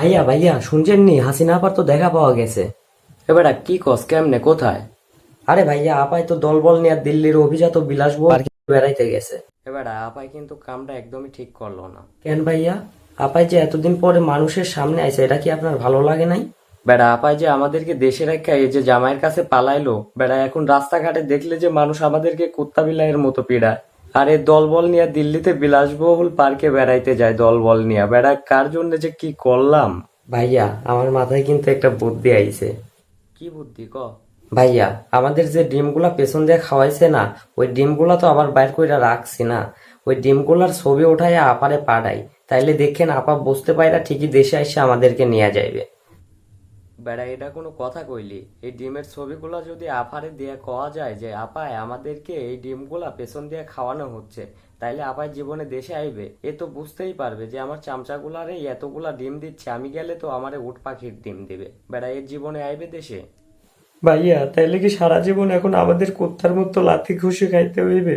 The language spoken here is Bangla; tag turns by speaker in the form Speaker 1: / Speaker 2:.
Speaker 1: ভাইয়া ভাইয়া শুনছেন নি? হাসিনা আপার তো দেখা পাওয়া গেছে। এবারে কি কস কেমনে কোথায়? আরে ভাইয়া আপাই তো দলবল নিয়ে দিল্লির অভিজাত বিলাসবহুল বেড়াইতে গেছে। এবারে আপাই কিন্তু কামটা একদমই ঠিক করল না। কেন ভাইয়া? আপাই যে এতদিন পরে মানুষের সামনে আইছে এটা কি আপনার ভালো লাগে নাই? বেড়া আপাই যে আমাদেরকে দেশে রেখে এই যে জামাইয়ের কাছে পালাইলো বেড়া এখন রাস্তাঘাটে দেখলে যে মানুষ আমাদেরকে কুত্তা বিলাইয়ের মতো পীড়ায়। আর এই দলবল নিয়ে দিল্লিতে বিলাসবহুল পার্কে বেড়াইতে যায় দলবল নিয়ে। বেড়া কার জন্য যে কি করলাম? ভাইয়া আমার মাথায় কিন্তু একটা বুদ্ধি আইছে। কি বুদ্ধি? ক। ভাইয়া আমাদের যে ডিমগুলা পেছন দিয়ে খাওয়াইছে না ওই ডিমগুলা তো আবার বাইর করে রাখছি না। ওই ডিমগুলার ছবি ওঠাই আপারে পাঠাই তাইলে দেখেন আপা বুঝতে পাইরা ঠিকই দেশে এসে আমাদেরকে নিয়ে যাইবে। বেড়া, এটা কোনো কথা কইলি। এই ডিমের ছবিগুলো যদি আপারে দিয়ে কওয়া যায় যে, আপায়, আমাদেরকে এই ডিমগুলা পেছন দিয়ে খাওয়ানো হচ্ছে, তাইলে আপায় জীবনে দেশে আইবে। এ তো বুঝতেই পারবে যে, আমার চামচাগুলারে এতগুলা ডিম দিচ্ছে, আমি গেলে তো আমারে উট পাখির ডিম দিবে। বেড়া, এর জীবনে আইবে দেশে? ভাইয়া, তাইলে কি সারা জীবন এখন আমাদের কুত্তার মতো লাথি খুশি খাইতে হইবে?